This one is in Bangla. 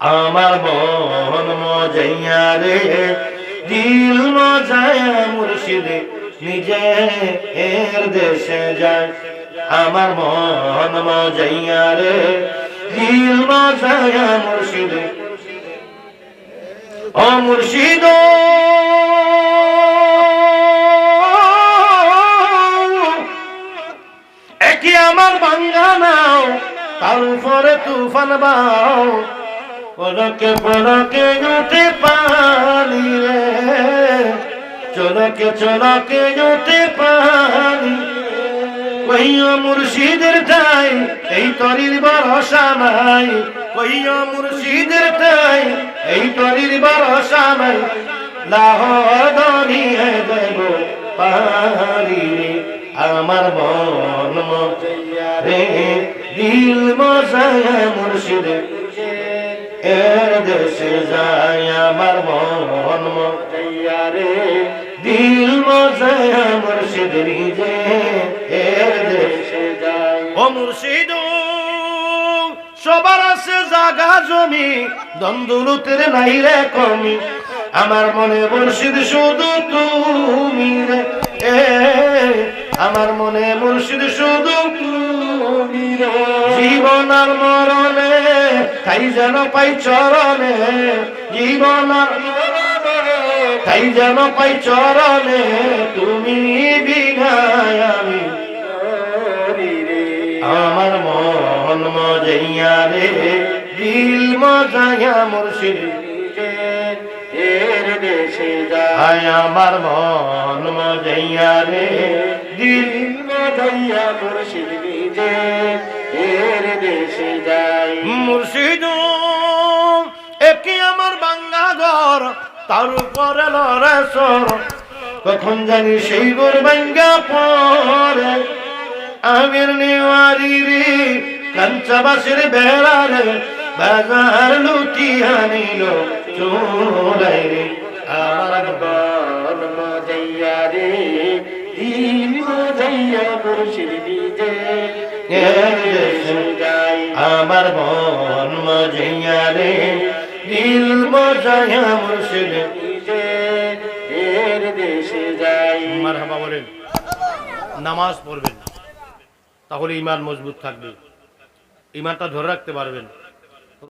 আমার মন মজাইয়া রে, দিল মজায়া মুর্শিদে, নিজে এর দেশে যায়। আমার মন মজাইয়া রে, দিল মজায়া মুর্শিদে। ও মুর্শিদ একই আমার বাঙ্গা নাও তার উপরে তুফান বাও। পরকে পরকে উঠে পানি রে। চলকে চলকে উঠে পানি কইও মুর্শিদের ঠাই, এই তরির ভরসা নাই। কইও মুর্শিদের ঠাই, এই তরির ভরসা নাই। লাহর দনিয়ে দেব পারি রে, আমার মন মজাইয়া রে। দিল মজায়া মুর্শিদে আমার সবার আছে জাগা জমি দ্বন্দ্বলুতের নাই রে কমি। আমার মনে মুর্শিদ শুধু তুমি রে। এ, আমার মনে মুর্শিদ শুধু তুমি জীবন আর মরণে তাই যেন পাই চরণে জীবন তাই যেন পাই চরণে তুমি আমার মন মজাইয়া রে, দিল মজাইয়া মুর্শিদ এর দেশে যায়। আমার মন মজাইয়া রে মজাইয়া মুর্শিদ নিজে এর দেশে যায় মুর্শিদ একই আমার বাঙ্গা ঘর তার উপরে লড়ে সর কখন জানি সেই গোর বাঙ্গা পরে আমির নেওয়ারি রে কাঞ্চাবাসের বেড়া রে বাজার লুটিয়া নিল চোরাই রে। আমার বন মজাইয়া রে মুর্শিদ আমার বন মজাইয়া রে দিল মজাইয়া মুর্শিদ এর দেশে যাই। মারহাবা বলেন নামাজ পড়বেন তাহলে ইমান মজবুত থাকবে। ইমানটা ধরে রাখতে পারবেন।